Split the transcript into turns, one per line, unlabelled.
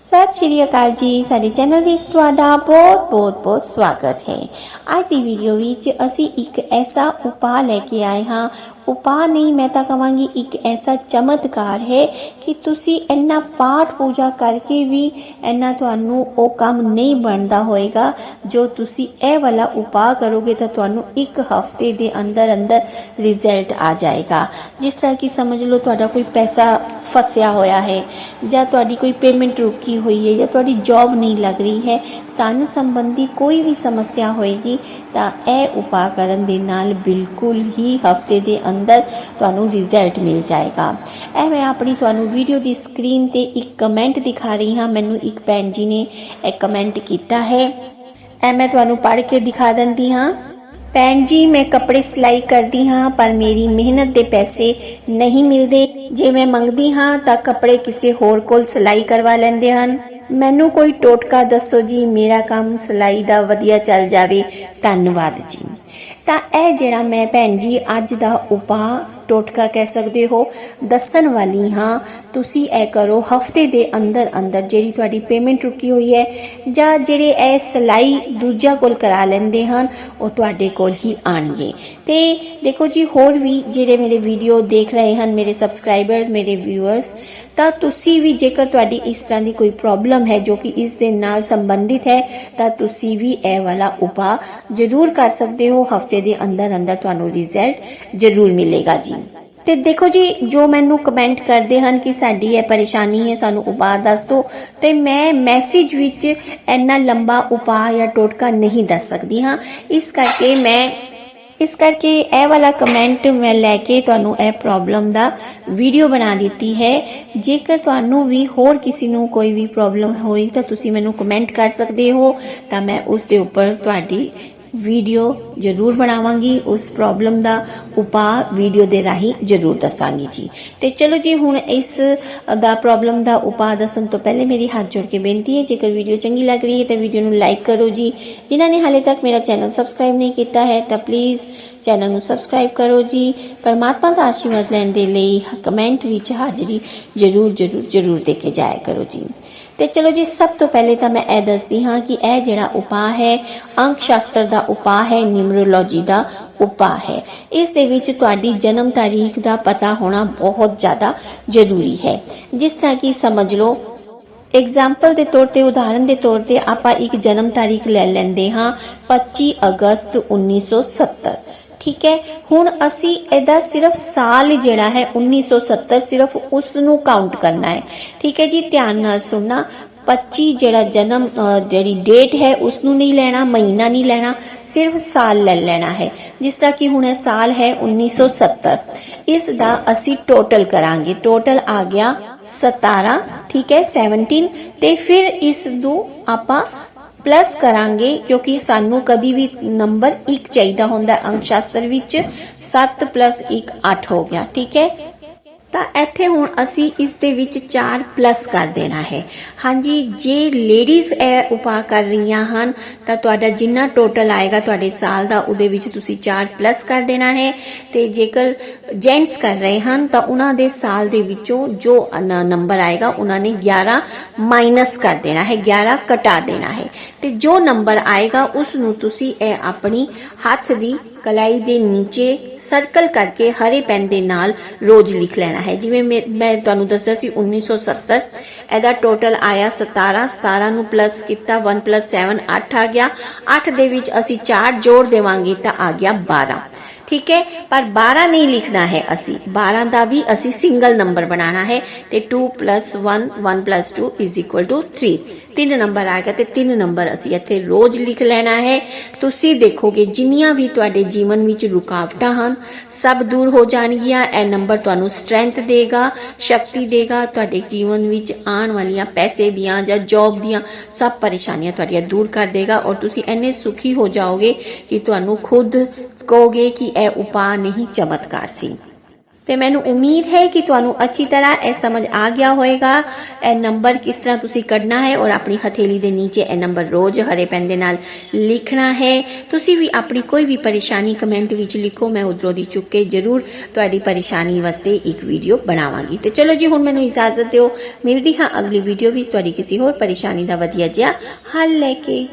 ਸਤਿ ਸ਼੍ਰੀ ਅਕਾਲ ਜੀ, ਸਾਡੇ ਚੈਨਲ ਵਿੱਚ ਤੁਹਾਡਾ ਬਹੁਤ ਬਹੁਤ ਬਹੁਤ ਸਵਾਗਤ ਹੈ। ਅੱਜ ਦੀ ਵੀਡੀਓ ਵਿੱਚ ਅਸੀਂ ਇੱਕ ਐਸਾ ਉਪਾਅ ਲੈ ਕੇ ਆਏ ਹਾਂ ਉਪਾਅ ਨਹੀਂ, ਮੈਂ ਤਾਂ ਕਹਾਂਗੀ ਇੱਕ ਐਸਾ ਚਮਤਕਾਰ ਹੈ ਕਿ ਤੁਸੀਂ ਇੰਨਾ ਪਾਠ ਪੂਜਾ ਕਰਕੇ ਵੀ ਇੰਨਾ ਤੁਹਾਨੂੰ ਉਹ ਕੰਮ ਨਹੀਂ ਬਣਦਾ ਹੋਏਗਾ। ਜੋ ਤੁਸੀਂ ਇਹ ਵਾਲਾ ਉਪਾਅ ਕਰੋਗੇ ਤਾਂ ਤੁਹਾਨੂੰ ਇੱਕ ਹਫ਼ਤੇ ਦੇ ਅੰਦਰ ਅੰਦਰ ਰਿਜ਼ਲਟ ਆ ਜਾਏਗਾ। ਜਿਸ ਤਰ੍ਹਾਂ ਕਿ ਸਮਝ ਲਓ ਤੁਹਾਡਾ ਕੋਈ ਪੈਸਾ ਫਸਿਆ ਹੋਇਆ ਹੈ ਜਾਂ ਤੁਹਾਡੀ ਕੋਈ ਪੇਮੈਂਟ ਰੁਕੀ ਹੋਈ ਹੈ ਜਾਂ ਤੁਹਾਡੀ ਜੌਬ ਨਹੀਂ ਲੱਗ ਰਹੀ ਹੈ, ਧਨ ਸੰਬੰਧੀ ਕੋਈ ਵੀ ਸਮੱਸਿਆ ਹੋਏਗੀ ਤਾਂ ਇਹ ਉਪਾਅ ਕਰਨ ਦੇ ਨਾਲ ਬਿਲਕੁਲ ਹੀ ਹਫ਼ਤੇ ਦੇ ਅੰਦਰ ਤੁਹਾਨੂੰ ਰਿਜ਼ਲਟ ਮਿਲ ਜਾਏਗਾ। ਇਹ ਮੈਂ ਆਪਣੀ ਤੁਹਾਨੂੰ ਵੀਡੀਓ ਦੀ ਸਕਰੀਨ ਤੇ ਇੱਕ ਕਮੈਂਟ ਦਿਖਾ ਰਹੀ ਹਾਂ। ਮੈਨੂੰ ਇੱਕ ਭੈਣ ਜੀ ਨੇ ਇਹ ਕਮੈਂਟ ਕੀਤਾ ਹੈ। ਇਹ ਮੈਂ ਤੁਹਾਨੂੰ ਪੜ੍ਹ ਕੇ ਦਿਖਾ ਦਿੰਦੀ ਹਾਂ। ਭੈਣ ਜੀ, ਮੈਂ ਕੱਪੜੇ ਸਿਲਾਈ ਕਰਦੀ ਹਾਂ, ਪਰ ਮੇਰੀ ਮਿਹਨਤ ਦੇ ਪੈਸੇ ਨਹੀਂ ਮਿਲਦੇ। ਜੇ ਮੈਂ ਮੰਗਦੀ ਹਾਂ, ਤਾਂ ਕੱਪੜੇ ਕਿਸੇ ਹੋਰ ਕੋਲ ਸਿਲਾਈ ਕਰਵਾ ਲੈਂਦੇ ਹਨ। ਮੈਨੂੰ ਕੋਈ ਟੋਟਕਾ ਦੱਸੋ ਜੀ, ਮੇਰਾ ਕੰਮ ਸਿਲਾਈ ਦਾ ਵਧੀਆ ਚੱਲ ਜਾਵੇ। ਧੰਨਵਾਦ ਜੀ। ਤਾਂ ਇਹ ਜਿਹੜਾ ਮੈਂ ਭੈਣ ਜੀ ਅੱਜ ਦਾ ਉਪਾਅ ਟੋਟਕਾ ਕਹਿ ਸਕਦੇ ਹੋ, ਦੱਸਣ ਵਾਲੀ ਹਾਂ, ਤੁਸੀਂ ਇਹ ਕਰੋ, ਹਫ਼ਤੇ ਦੇ ਅੰਦਰ ਅੰਦਰ ਜਿਹੜੀ ਤੁਹਾਡੀ ਪੇਮੈਂਟ ਰੁਕੀ ਹੋਈ ਹੈ, ਜਾਂ ਜਿਹੜੇ ਇਹ ਸਿਲਾਈ ਦੂਜਾ ਕੋਲ ਕਰਾ ਲੈਂਦੇ ਹਨ, ਉਹ ਤੁਹਾਡੇ ਕੋਲ ਹੀ ਆਣਗੇ ਤੇ ਦੇਖੋ ਜੀ, ਹੋਰ ਵੀ ਜਿਹੜੇ ਮੇਰੇ ਵੀਡੀਓ ਦੇਖ ਰਹੇ ਹਨ, ਮੇਰੇ ਸਬਸਕ੍ਰਾਈਬਰਸ ਮੇਰੇ ਵਿਊਅਰਸ ਤਾਂ ਤੁਸੀਂ ਵੀ ਜੇਕਰ ਤੁਹਾਡੀ ਇਸ ਤਰ੍ਹਾਂ ਦੀ ਕੋਈ ਪ੍ਰੋਬਲਮ ਹੈ ਜੋ ਕਿ ਇਸ ਦੇ ਨਾਲ ਸੰਬੰਧਿਤ ਹੈ, ਤਾਂ ਤੁਸੀਂ ਵੀ ਇਹ ਵਾਲਾ ਉਪਾਅ ਜ਼ਰੂਰ ਕਰ ਸਕਦੇ ਹੋ। ਹਫ਼ਤੇ ਦੇ ਅੰਦਰ ਅੰਦਰ ਤੁਹਾਨੂੰ ਰਿਜ਼ਲਟ ਜ਼ਰੂਰ ਮਿਲੇਗਾ ਜੀ। ਤੇ ਦੇਖੋ ਜੀ, ਜੋ ਮੈਨੂੰ ਕਮੈਂਟ ਕਰਦੇ ਹਨ ਕਿ ਸਾਡੀ ਇਹ ਪਰੇਸ਼ਾਨੀ ਹੈ, ਸਾਨੂੰ ਉਪਾਅ ਦੱਸ ਦਿਓ। ਤੇ ਮੈਂ ਮੈਸੇਜ ਵਿੱਚ ਇੰਨਾ ਲੰਬਾ ਉਪਾਅ ਜਾਂ ਟੋਟਕਾ ਨਹੀਂ ਦੱਸ ਸਕਦੀ ਹਾਂ। ਇਸ ਕਰਕੇ ਮੈਂ, ਇਸ ਕਰਕੇ ਇਹ ਵਾਲਾ ਕਮੈਂਟ ਮੈਂ ਲੈ ਕੇ ਤੁਹਾਨੂੰ ਇਹ ਪ੍ਰੋਬਲਮ ਦਾ ਵੀਡੀਓ ਬਣਾ ਦਿੱਤੀ ਹੈ। ਜੇਕਰ ਤੁਹਾਨੂੰ ਵੀ ਹੋਰ ਕਿਸੇ ਨੂੰ ਕੋਈ ਵੀ ਪ੍ਰੋਬਲਮ ਹੋਈ ਤਾਂ ਤੁਸੀਂ ਮੈਨੂੰ ਕਮੈਂਟ ਕਰ ਸਕਦੇ ਹੋ, ਤਾਂ ਮੈਂ ਉਸ ਦੇ ਉੱਪਰ ਤੁਹਾਡੀ ਵੀਡੀਓ ਜ਼ਰੂਰ ਬਣਾਵਾਂਗੀ, ਉਸ ਪ੍ਰੋਬਲਮ ਦਾ ਉਪਾਅ ਵੀਡੀਓ ਦੇ ਰਾਹੀਂ ਜ਼ਰੂਰ ਦੱਸਾਂਗੀ ਜੀ। ਤੇ ਚਲੋ ਜੀ, ਹੁਣ ਇਸ ਦਾ ਪ੍ਰੋਬਲਮ ਦਾ ਉਪਾਅ ਦੱਸਣ ਤੋਂ ਪਹਿਲੇ ਮੇਰੀ ਹੱਥ ਜੋੜ ਕੇ ਬੇਨਤੀ ਹੈ, ਜੇਕਰ ਵੀਡੀਓ ਚੰਗੀ ਲੱਗ ਰਹੀ ਹੈ ਤਾਂ ਵੀਡੀਓ ਨੂੰ ਲਾਈਕ ਕਰੋ ਜੀ। ਜਿਨ੍ਹਾਂ ਨੇ ਹਾਲੇ ਤੱਕ ਮੇਰਾ ਚੈਨਲ ਸਬਸਕ੍ਰਾਈਬ ਨਹੀਂ ਕੀਤਾ ਹੈ, ਤਾਂ ਪਲੀਜ਼ ਚੈਨਲ ਨੂੰ ਸਬਸਕ੍ਰਾਈਬ ਕਰੋ ਜੀ। ਪਰਮਾਤਮਾ ਦਾ ਆਸ਼ੀਰਵਾਦ ਲੈਣ ਦੇ ਲਈ ਕਮੈਂਟ ਵਿੱਚ ਹਾਜ਼ਰੀ ਜ਼ਰੂਰ ਜ਼ਰੂਰ ਜ਼ਰੂਰ ਦੇ ਕੇ ਜਾਇਆ ਕਰੋ ਜੀ। ਤੇ ਚਲੋ ਜੀ, ਸਭ ਤੋਂ ਪਹਿਲੇ ਤਾਂ ਮੈਂ ਇਹ ਦੱਸਦੀ ਹਾਂ ਕਿ ਇਹ ਜਿਹੜਾ ਉਪਾਅ ਹੈ ਅੰਕ ਸ਼ਾਸਤਰ ਦਾ ਉਪਾਅ ਹੈ, ਨਿਊਮਰੋਲੋਜੀ ਦਾ ਉਪਾਅ ਹੈ। ਇਸ ਦੇ ਵਿੱਚ ਤੁਹਾਡੀ ਜਨਮ ਤਾਰੀਖ ਦਾ ਪਤਾ ਹੋਣਾ ਬਹੁਤ ਜ਼ਿਆਦਾ ਜ਼ਰੂਰੀ ਹੈ। ਜਿਸ ਤਰ੍ਹਾਂ ਕਿ ਸਮਝ ਲਓ ਐਗਜ਼ਾਮਪਲ ਦੇ ਤੌਰ ਤੇ, ਉਦਾਹਰਨ ਦੇ ਤੌਰ ਤੇ ਆਪਾਂ ਇੱਕ ਜਨਮ ਤਾਰੀਖ ਲੈ ਲੈਂਦੇ ਹਾਂ 25 ਅਗਸਤ 1970 ਠੀਕ ਹੈ। ਹੁਣ ਅਸੀਂ ਇਹਦਾ ਸਿਰਫ ਸਾਲ ਜਿਹੜਾ ਹੈ 1970 ਸਿਰਫ ਉਸ ਨੂੰ ਕਾਊਂਟ ਕਰਨਾ ਹੈ। ਠੀਕ ਹੈ ਜੀ, ਧਿਆਨ ਨਾਲ ਸੁਣਨਾ। 25 ਜਿਹੜਾ ਜਨਮ ਜਿਹੜੀ ਡੇਟ ਹੈ ਉਸ ਨੂੰ ਨਹੀਂ ਲੈਣਾ, ਮਹੀਨਾ ਨਹੀਂ ਲੈਣਾ, ਸਿਰਫ ਸਾਲ ਲੈ ਲੈਣਾ ਹੈ। ਜਿਸ ਤਰ੍ਹਾਂ ਕਿ ਹੁਣ ਇਹ ਸਾਲ ਹੈ 1970 ਇਸ ਦਾ ਅਸੀਂ ਟੋਟਲ ਕਰਾਂਗੇ। ਟੋਟਲ ਆ ਗਿਆ 17 ਠੀਕ ਹੈ 17 ਤੇ ਫਿਰ ਇਸ ਨੂੰ ਆਪਾਂ ਪਲੱਸ ਕਰਾਂਗੇ ਕਿਉਂਕਿ ਸਾਨੂੰ ਕਦੀ ਵੀ ਨੰਬਰ 1 ਚਾਹੀਦਾ ਹੁੰਦਾ ਅੰਕ ਸ਼ਾਸਤਰ ਵਿੱਚ 7 1 8 ਹੋ ਗਿਆ। ਠੀਕ ਹੈ? ਤਾਂ ਇੱਥੇ ਹੁਣ ਅਸੀਂ ਇਸ ਦੇ ਵਿੱਚ 4 ਪਲੱਸ ਕਰ ਦੇਣਾ ਹੈ। ਹਾਂਜੀ, ਜੇ ਲੇਡੀਜ਼ ਇਹ ਉਪਾਅ ਕਰ ਰਹੀਆਂ ਹਨ, ਤਾਂ ਤੁਹਾਡਾ ਜਿੰਨਾ ਟੋਟਲ ਆਏਗਾ ਤੁਹਾਡੇ ਸਾਲ ਦਾ, ਉਹਦੇ ਵਿੱਚ ਤੁਸੀਂ 4 ਪਲੱਸ ਕਰ ਦੇਣਾ ਹੈ। ਤੇ ਜੇਕਰ ਜੈਂਟਸ ਕਰ ਰਹੇ ਹਨ, ਤਾਂ ਉਹਨਾਂ ਦੇ ਸਾਲ ਦੇ ਵਿੱਚੋਂ ਜੋ ਨੰਬਰ ਆਏਗਾ, ਉਹਨਾਂ ਨੇ 11 ਮਾਈਨਸ ਕਰ ਦੇਣਾ ਹੈ 11 ਘਟਾ ਦੇਣਾ ਹੈ। ਤੇ ਜੋ ਨੰਬਰ ਆਏਗਾ, ਉਸ ਨੂੰ ਤੁਸੀਂ ਇਹ ਆਪਣੀ ਹੱਥ ਦੀ ਕਲਾਈ ਦੇ ਨੀਚੇ ਸਰਕਲ ਕਰਕੇ ਹਰੇ ਪੈਨ ਦੇ ਨਾਲ ਰੋਜ਼ ਲਿਖ ਲੈਣਾ ਹੈ। ਜਿਵੇਂ ਮੈਂ ਤੁਹਾਨੂੰ ਦੱਸਿਆ ਸੀ 1970 ਇਹਦਾ ਟੋਟਲ ਆਇਆ 17 17 ਨੂੰ ਪਲੱਸ ਕੀਤਾ 1 7 8 ਆ ਗਿਆ। 8 ਦੇ ਵਿੱਚ ਅਸੀਂ 4 ਜੋੜ ਦੇਵਾਂਗੇ ਤਾਂ ਆ ਗਿਆ 12 ਠੀਕ ਹੈ? ਪਰ 12 ਨਹੀਂ ਲਿਖਣਾ ਹੈ ਅਸੀਂ। 12 ਦਾ ਵੀ ਅਸੀਂ ਸਿੰਗਲ ਨੰਬਰ ਬਣਾਉਣਾ ਹੈ ਤੇ 2 1 1 2 3 ਤਿੰਨ ਨੰਬਰ ਆਏਗਾ ਗਿਆ ਤੇ ਤਿੰਨ ਨੰਬਰ ਅਸੀਂ ਇੱਥੇ ਰੋਜ਼ ਲਿਖ ਲੈਣਾ ਹੈ। ਤੁਸੀਂ ਦੇਖੋਗੇ ਜਿੰਨੀਆਂ ਵੀ ਤੁਹਾਡੇ ਜੀਵਨ ਵਿੱਚ ਰੁਕਾਵਟਾਂ ਹਨ, ਸਭ ਦੂਰ ਹੋ ਜਾਣਗੀਆਂ। ਇਹ ਨੰਬਰ ਤੁਹਾਨੂੰ ਸਟਰੈਂਥ ਦੇਗਾ, ਸ਼ਕਤੀ ਦੇਗਾ। ਤੁਹਾਡੇ ਜੀਵਨ ਵਿੱਚ ਆਉਣ ਵਾਲੀਆਂ ਪੈਸੇ ਦੀਆਂ ਜਾਂ ਜੌਬ ਦੀਆਂ ਸਭ ਪਰੇਸ਼ਾਨੀਆਂ ਤੁਹਾਡੀਆਂ ਦੂਰ ਕਰ ਦੇਗਾ ਔਰ ਤੁਸੀਂ ਇੰਨੇ ਸੁਖੀ ਹੋ ਜਾਓਗੇ ਕਿ ਤੁਹਾਨੂੰ ਖੁਦ ਕਹੋਗੇ ਕਿ ਇਹ ਉਪਾਅ ਨਹੀਂ ਚਮਤਕਾਰ ਸੀ। ਤੇ ਮੈਨੂੰ ਉਮੀਦ ਹੈ ਕਿ ਤੁਹਾਨੂੰ ਅੱਛੀ ਤਰ੍ਹਾਂ ਇਹ ਸਮਝ ਆ ਗਿਆ ਹੋਵੇਗਾ। ਇਹ ਨੰਬਰ ਕਿਸ ਤਰ੍ਹਾਂ ਤੁਸੀਂ ਕੱਢਣਾ ਹੈ ਔਰ ਆਪਣੀ ਹਥੇਲੀ ਦੇ ਨੀਚੇ ਇਹ ਨੰਬਰ ਰੋਜ਼ ਹਰੇ ਪੈਨ ਦੇ ਨਾਲ ਲਿਖਣਾ ਹੈ। ਤੁਸੀਂ ਵੀ ਆਪਣੀ ਕੋਈ ਵੀ ਪਰੇਸ਼ਾਨੀ ਕਮੈਂਟ ਵਿੱਚ ਲਿਖੋ, ਮੈਂ ਉਧਰੋਂ ਦੀ ਚੁੱਕ ਕੇ ਜ਼ਰੂਰ ਤੁਹਾਡੀ ਪਰੇਸ਼ਾਨੀ ਵਾਸਤੇ ਇੱਕ ਵੀਡੀਓ ਬਣਾਵਾਂਗੀ। ਤੇ ਚਲੋ ਜੀ, ਹੁਣ ਮੈਨੂੰ ਇਜਾਜ਼ਤ ਦਿਓ। ਮਿਲਦੀ ਹਾਂ ਅਗਲੀ ਵੀਡੀਓ ਵਿੱਚ। ਤੁਹਾਡੀ ਕਿਸੇ ਹੋਰ ਪਰੇਸ਼ਾਨੀ ਦਾ ਵਧੀਆ ਜਿਹਾ ਹੱਲ ਲੈ ਕੇ।